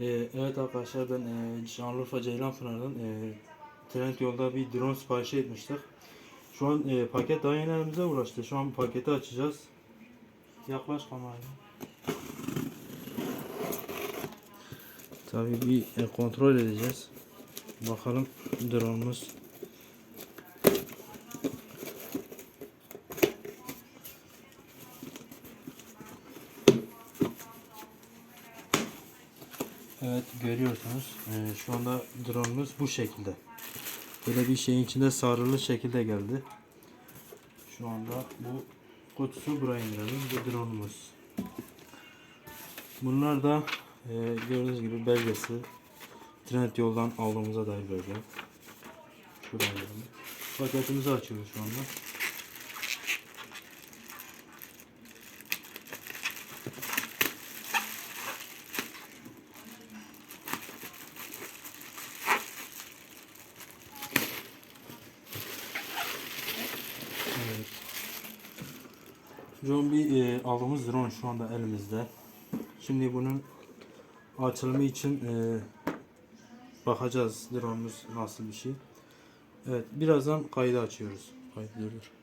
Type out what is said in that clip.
Ee, evet arkadaşlar ben e, Şanlıurfa Ceylanpınar'dan e, Trend yolda bir drone siparişi etmiştik. Şu an e, paket daha yeni elimize ulaştı. Şu an paketi açacağız. Yaklaş kameraya. Tabii bir e, kontrol edeceğiz. Bakalım drone'umuz Evet görüyorsunuz e, şu anda drone'umuz bu şekilde. Böyle bir şeyin içinde sarılı şekilde geldi. Şu anda bu kutusu buraya indirelim. Bu drone'umuz. Bunlar da e, gördüğünüz gibi belgesi. Trend yoldan aldığımıza dair belge. Görelim. Paketimizi açıyoruz şu anda. Evet. Bir e, aldığımız drone şu anda elimizde. Şimdi bunun açılımı için e, bakacağız drone'umuz nasıl bir şey. Evet birazdan kaydı açıyoruz. Kaydı durdur.